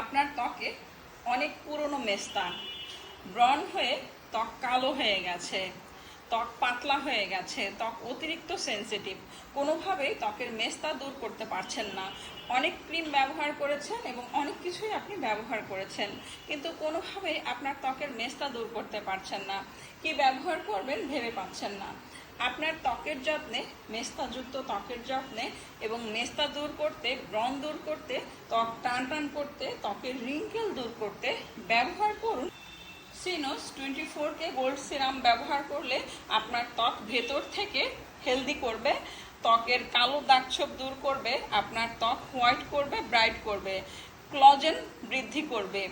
আপনার ত্বকে অনেক পুরনো মেস্তা ব্রন হয়ে ত্বক কালো হয়ে গেছে, ত্বক পাতলা হয়ে গেছে, ত্বক অতিরিক্ত সেনসিটিভ কোনোভাবেই ত্বকের মেস্তা দূর করতে পারছেন না। অনেক ক্রিম ব্যবহার করেছেন এবং অনেক কিছুই আপনি ব্যবহার করেছেন, কিন্তু কোনোভাবেই আপনার ত্বকের মেস্তা দূর করতে পারছেন না। কি ব্যবহার করবেন ভেবে পাচ্ছেন না। আপনার ত্বকের যত্নে, মেস্তাযুক্ত ত্বকের যত্নে এবং মেস্তা দূর করতে, ব্রণ দূর করতে, ত্বক টান টান করতে, ত্বকের রিঙ্কেল দূর করতে ব্যবহার করুন। সিনোস twenty four K gold serum ব্যবহার করলে আপনার ত্বক ভেতর থেকে হেলদি করবে, ত্বকের কালো দাগছোপ দূর করবে, আপনার ত্বক হোয়াইট করবে ব্রাইট করবে ক্লজেন বৃদ্ধি করবে।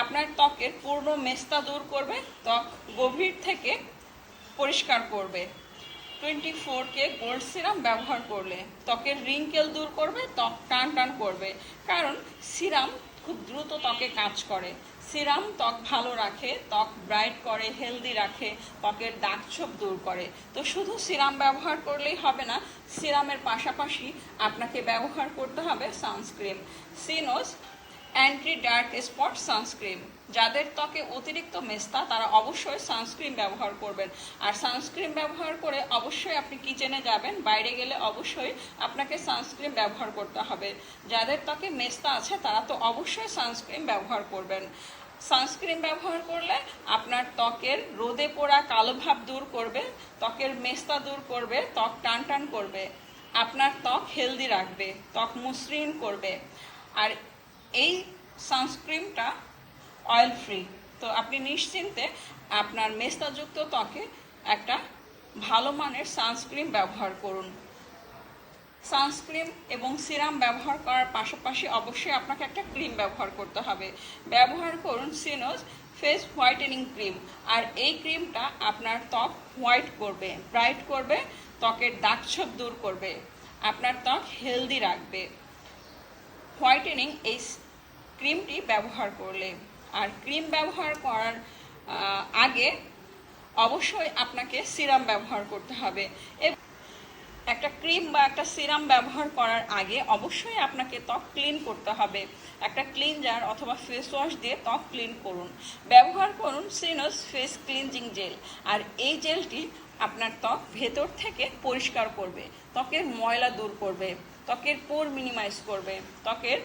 আপনার ত্বকের পূর্ণ মেস্তা দূর করবে, ত্বক গভীর থেকে পরিষ্কার করবে। Twenty four K gold serum ব্যবহার করলে ত্বকের রিঙ্কেল দূর করবে, ত্বক টান টান করবে। কারণ সিরাম খুব দ্রুত ত্বকে কাজ করে। সিরাম ত্বক ভালো রাখে, ত্বক ব্রাইট করে, হেলদি রাখে, ত্বকের দাগছোপ দূর করে। তো শুধু সিরাম ব্যবহার করলেই হবে না, সিরামের পাশাপাশি আপনাকে ব্যবহার করতে হবে সানস্ক্রিন। সিনোস অ্যান্টি ডার্ক স্পট সানস্ক্রিন যাদের ত্বকে অতিরিক্ত মেস্তা, তারা অবশ্যই সানস্ক্রিন ব্যবহার করবেন। আর সানস্ক্রিন ব্যবহার করে অবশ্যই আপনি কিচেনে যাবেন, বাইরে গেলে অবশ্যই আপনাকে সানস্ক্রিন ব্যবহার করতে হবে। যাদের ত্বকে মেস্তা আছে, তারা তো অবশ্যই সানস্ক্রিন ব্যবহার করবেন। সানস্ক্রিন ব্যবহার করলে আপনার ত্বকের রোদে পোড়া কালো ভাব দূর করবে, ত্বকের মেস্তা দূর করবে, ত্বক টান টান করবে। আপনার ত্বক হেলদি রাখবে, ত্বক মসৃণ করবে। আর এই সানস্ক্রিনটা অয়েল ফ্রি তো আপনি নিশ্চিন্তে আপনার মেস্তাযুক্ত ত্বকে একটা ভালো মানের সানস্ক্রিন ব্যবহার করুন। সানস্ক্রিন এবং সিরাম ব্যবহার করার পাশাপাশি অবশ্যই আপনাকে একটা ক্রিম ব্যবহার করতে হবে। ব্যবহার করুন সিনোজ ফেস হোয়াইটেনিং ক্রিম আর এই ক্রিমটা আপনার ত্বক হোয়াইট করবে ব্রাইট করবে, ত্বকের দাগছোপ দূর করবে। আপনার ত্বক হেলদি রাখবে। হোয়াইটেনিং এই ক্রিমটি ব্যবহার করলে। আর ক্রিম ব্যবহার করার আগে অবশ্যই আপনাকে সিরাম ব্যবহার করতে হবে। একটা ক্রিম বা একটা সিরাম ব্যবহার করার আগে অবশ্যই আপনাকে ত্বক ক্লিন করতে হবে। একটা ক্লিনজার অথবা ফেস ওয়াশ দিয়ে ত্বক ক্লিন করুন। ব্যবহার করুন সিনোস ফেস ক্লিনজিং জেল আর এই জেলটি আপনার ত্বক ভেতর থেকে পরিষ্কার করবে। ত্বকের ময়লা দূর করবে। ত্বকের পোর মিনিমাইজ করবে। ত্বকের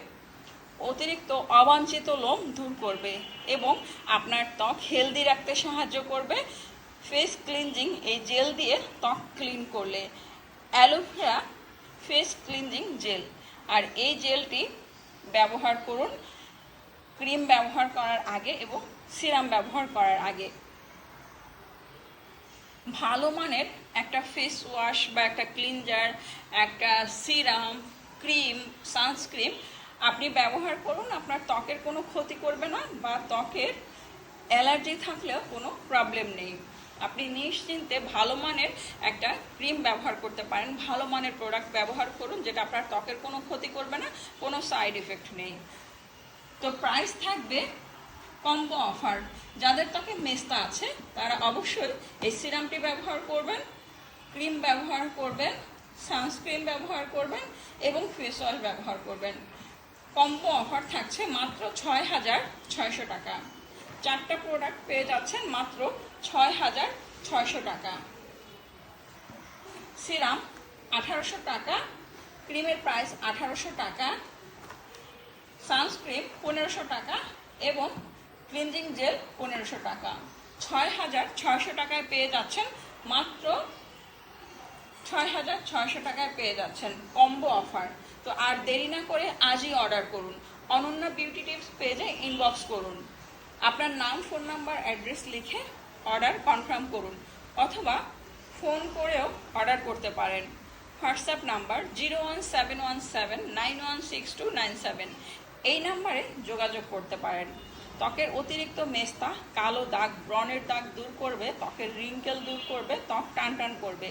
অতিরিক্ত অবাঞ্ছিত লোম দূর করবে এবং আপনার ত্বক হেলদি রাখতে সাহায্য করবে। ফেস ক্লিনজিং এই জেল দিয়ে ত্বক ক্লিন করলে। Aloe vera face cleansing gel আর এই জেলটি ব্যবহার করুন। ক্রিম ব্যবহার করার আগে এবং সিরাম ব্যবহার করার আগে। ভালো মানের একটা ফেস ওয়াশ বা একটা ক্লিনজার একটা সিরাম, ক্রিম সানস্ক্রিন আপনি ব্যবহার করুন, আপনার ত্বকের কোনো ক্ষতি করবে না বা ত্বকের অ্যালার্জি থাকলেও কোনো প্রবলেম নেই। আপনি নিশ্চিন্তে ভালো মানের একটা ক্রিম ব্যবহার করতে পারেন, ভালো মানের প্রোডাক্ট ব্যবহার করুন, যেটা আপনার ত্বকের কোনো ক্ষতি করবে না, কোনো সাইড এফেক্ট নেই। তো প্রাইস থাকবে কম্বো অফার। যাদের ত্বকে মেস্তা আছে, তারা অবশ্যই এই সিরামটি ব্যবহার করবেন, ক্রিম ব্যবহার করবেন, সানস্ক্রিন ব্যবহার করবেন এবং ফেস ওয়াশ ব্যবহার করবেন। কম্বো অফার থাকছে মাত্র ছয় হাজার ছয়শো টাকা। চারটা প্রোডাক্ট পেয়ে যাচ্ছেন মাত্র ছয় হাজার ছয়শো টাকা। সিরাম আঠারোশো টাকা, ক্রিমের প্রাইস আঠারোশো টাকা, সানস্ক্রিন পনেরোশো টাকা এবং ক্লিনজিং জেল পনেরোশো টাকা। ছয় হাজার ছয়শো টাকায় পেয়ে যাচ্ছেন মাত্র ছয় হাজার ছয়শো টাকায় পেয়ে যাচ্ছেন কম্বো অফার। তো আর দেরি না করে আজই অর্ডার করুন। অনন্যা বিউটি টিপস পেজে ইনবক্স করুন। আপনার নাম ফোন নাম্বার অ্যাড্রেস লিখে অর্ডার কনফার্ম করুন অথবা ফোন করেও অর্ডার করতে পারেন। WhatsApp number zero one seven one seven nine one six two nine seven. এই নাম্বারে যোগাযোগ করতে পারেন। ত্বকের অতিরিক্ত মেস্তা, কালো দাগ, ব্রণের দাগ দূর করবে, ত্বকের রিঙ্কেল দূর করবে, ত্বক টান টান করবে।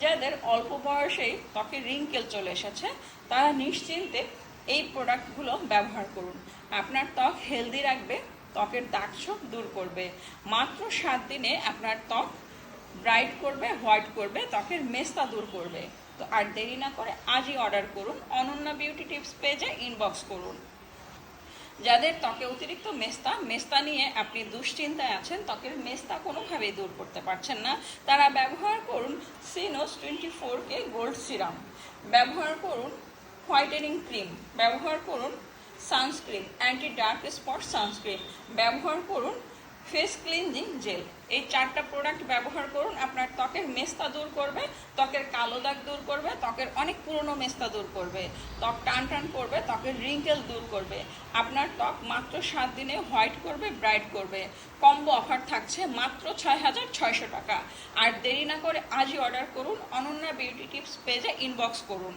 যাদের অল্প বয়সেই ত্বকে রিঙ্কেল চলে এসেছে, তারা নিশ্চিন্তে এই প্রোডাক্টগুলো ব্যবহার করুন। আপনার ত্বক হেলদি রাখবে, ত্বকের দাগছোপ দূর করবে। মাত্র সাত দিনে আপনার ত্বক ব্রাইট করবে, হোয়াইট করবে, ত্বকের মেস্তা দূর করবে। তো আর দেরি না করে আজই অর্ডার করুন। অনন্যা বিউটি টিপস পেজে ইনবক্স করুন। যাদের ত্বকে অতিরিক্ত মেস্তা মেস্তা নিয়ে আপনি দুশ্চিন্তায় আছেন, ত্বকের মেস্তা কোনোভাবেই দূর করতে পারছেন না। তারা ব্যবহার করুন সিনোস twenty four K gold serum ব্যবহার করুন হোয়াইটেনিং ক্রিম ব্যবহার করুন sunscreen anti dark spot sunscreen ব্যবহার করুন ফেস ক্লিনজিং জেল। এই চারটা প্রোডাক্ট ব্যবহার করুন, আপনার ত্বকের মেস্তা দূর করবে, ত্বকের কালো দাগ দূর করবে, ত্বকের অনেক পুরনো মেস্তা দূর করবে, ত্বক টান টান করবে, ত্বকের রিঙ্কেল দূর করবে। আপনার ত্বক মাত্র সাত দিনে হোয়াইট করবে ব্রাইট করবে। কম্বো অফার থাকছে মাত্র ছয় হাজার ছয়শো টাকা। আর দেরি না করে আজই অর্ডার করুন, অনন্যা বিউটি টিপস পেজে ইনবক্স করুন।